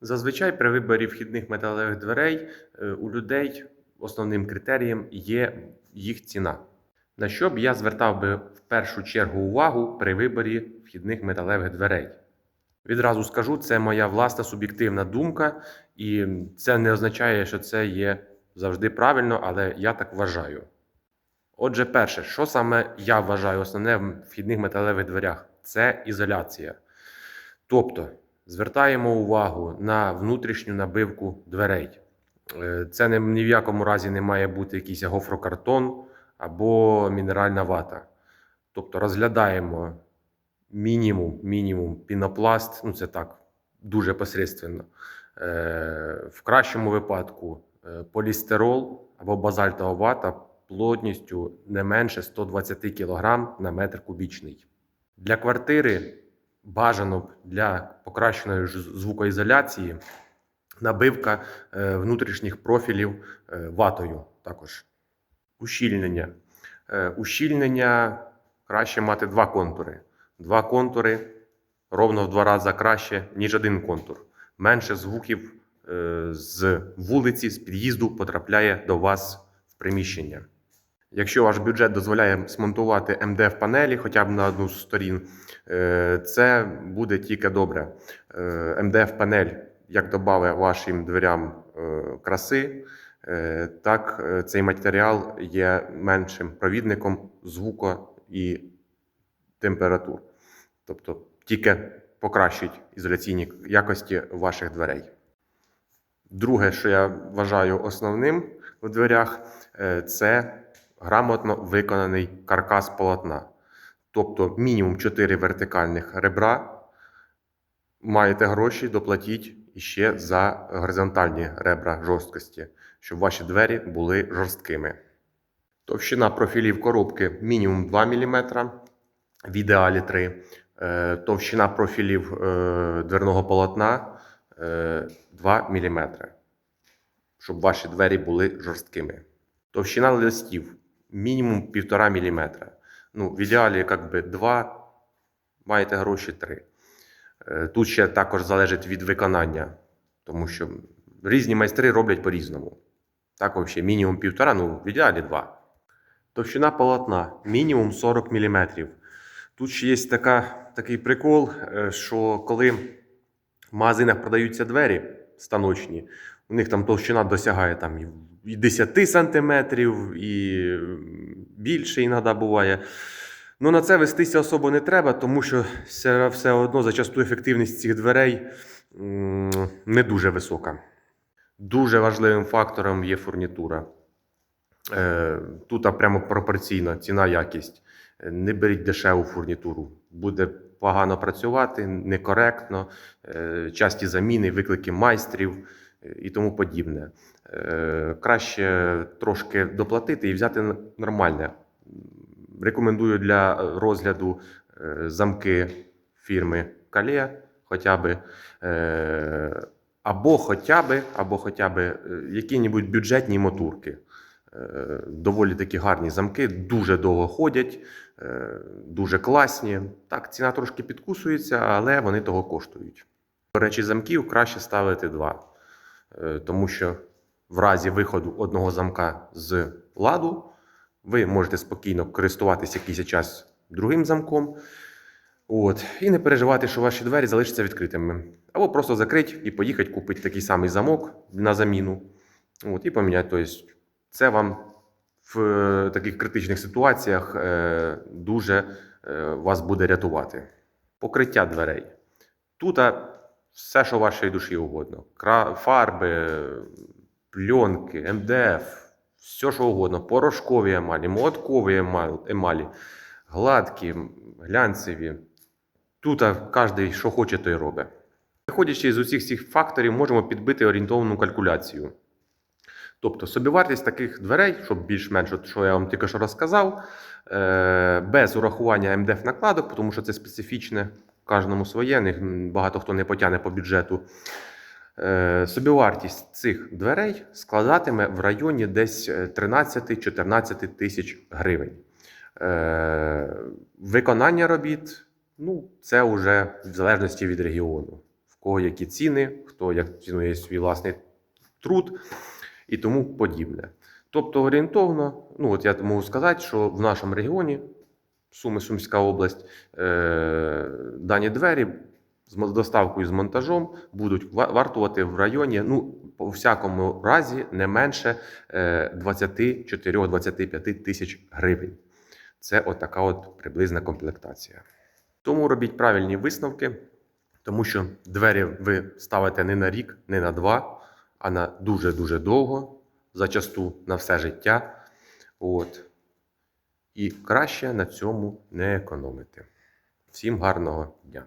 Зазвичай при виборі вхідних металевих дверей е, у людей основним критерієм є їх ціна. На що б я звертав би в першу чергу увагу при виборі вхідних металевих дверей? Відразу скажу, це моя власна суб'єктивна думка, і це не означає, що це є завжди правильно, але я так вважаю. Отже, перше, що саме я вважаю основне в вхідних металевих дверях, це ізоляція. Тобто звертаємо увагу на внутрішню набивку дверей. Е, Це ні в якому разі не має бути якийсь гофрокартон або мінеральна вата. Тобто розглядаємо мінімум, мінімум пінопласт, ну це так, дуже посередственно. Е, В кращому випадку е, полістирол або базальтова вата плотністю не менше 120 кг на метр кубічний. Для квартири бажано б для покращеної звукоізоляції набивка е, внутрішніх профілів е, ватою також. Ущільнення. Е, Ущільнення краще мати два контури. Два контури ровно в два рази краще, ніж один контур. Менше звуків з вулиці, з під'їзду потрапляє до вас в приміщення. Якщо ваш бюджет дозволяє смонтувати МДФ-панелі хоча б на одну з сторін, е, це буде тільки добре. Е, МДФ-панель як додає вашим дверям е, краси, так цей матеріал є меншим провідником звуку і температур. Тобто тільки покращить ізоляційні якості ваших дверей. Друге, що я вважаю основним у дверях, це грамотно виконаний каркас полотна. Тобто мінімум 4 вертикальних ребра. Маєте гроші, доплатіть іще за горизонтальні ребра жорсткості, щоб ваші двері були жорсткими. Товщина профілів коробки мінімум 2 мм, в ідеалі 3 Е, Товщина профілів е, дверного полотна е, 2 мм, щоб ваші двері були жорсткими. Товщина листів мінімум 1,5 мм. Ну, в ідеалі як би 2, маєте гроші 3. Е, Тут ще також залежить від виконання, тому що різні майстри роблять по-різному. Так, взагалі, мінімум 1,5, ну, в ідеалі 2. Товщина полотна мінімум 40 мм. Тут ще є така, такий прикол, е, що коли в магазинах продаються двері станочні, у них там товщина досягає там і і 10 см, і більше іноді буває. Ну, на це вестися особо не треба, тому що все, все одно зачасту ефективність цих дверей не дуже висока. Дуже важливим фактором є фурнітура. Е, Тут прямо пропорційно ціна якість. Не беріть дешеву фурнітуру. Буде погано працювати, некоректно, е, часті заміни, виклики майстрів і тому подібне. Е, Краще трошки доплатити і взяти нормальне. Рекомендую для розгляду е, замки фірми Кале, хоча би. Або хоча би, або хоча е, які-небудь бюджетні мотурки. Е, Доволі такі гарні замки, дуже довго ходять, дуже класні. Так, ціна трошки підкусується, але вони того коштують. До речі, замків краще ставити два, тому що в разі виходу одного замка з ладу ви можете спокійно користуватися якийсь час другим замком. От, і не переживати, що ваші двері залишаться відкритими. Або просто закрити і поїхати купити такий самий замок на заміну. От, і поміняти. Тобто, це вам в е, таких критичних ситуаціях е, дуже е, вас буде рятувати. Покриття дверей. Тут все, що вашій душі угодно. Фарби, пленки, МДФ, все, що угодно. Порошкові емалі, молоткові емалі, гладкі, глянцеві. Тут кожен, що хоче, той робить. Виходячи з усіх цих факторів, можемо підбити орієнтовну калькуляцію. Тобто собівартість таких дверей, щоб більш-менш, що я вам тільки що розказав, е, без урахування МДФ накладок, тому що це специфічне, кожному своє, багато хто не потягне по бюджету. Е, Собівартість цих дверей складатиме в районі десь е, 13-14 тисяч гривень. Е, Виконання робіт, ну, це вже в залежності від регіону. В кого які ціни, хто як цінує свій власний труд і тому подібне. Тобто орієнтовно, ну от я можу сказати, що в нашому регіоні, Суми Сумська область, е, дані двері з доставкою з монтажом будуть вартувати в районі, ну, по всякому разі, не менше е, 24-25 тисяч гривень. Це от така от приблизна комплектація. Тому робіть правильні висновки, тому що двері ви ставите не на рік, не на два, а на дуже-дуже довго, зачасту на все життя. От. І краще на цьому не економити. Всім гарного дня!